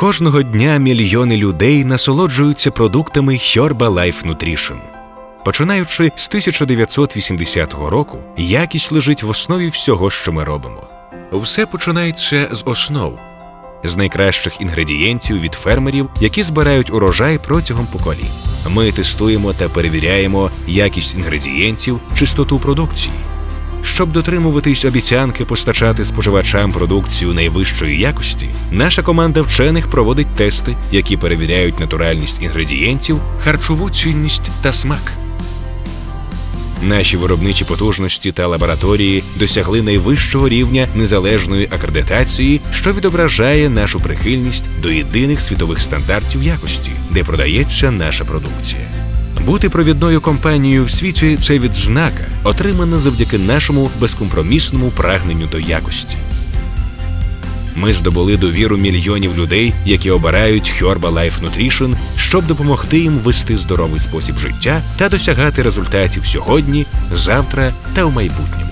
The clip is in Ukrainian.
Кожного дня мільйони людей насолоджуються продуктами Herbalife Nutrition. Починаючи з 1980 року, якість лежить в основі всього, що ми робимо. Все починається з основ, з найкращих інгредієнтів від фермерів, які збирають урожай протягом поколінь. Ми тестуємо та перевіряємо якість інгредієнтів, чистоту продукції. Щоб дотримуватись обіцянки постачати споживачам продукцію найвищої якості, наша команда вчених проводить тести, які перевіряють натуральність інгредієнтів, харчову цінність та смак. Наші виробничі потужності та лабораторії досягли найвищого рівня незалежної акредитації, що відображає нашу прихильність до єдиних світових стандартів якості, де продається наша продукція. Бути провідною компанією в світі це відзнака, отримана завдяки нашому безкомпромісному прагненню до якості. Ми здобули довіру мільйонів людей, які обирають Herbalife Nutrition, щоб допомогти їм вести здоровий спосіб життя та досягати результатів сьогодні, завтра та у майбутньому.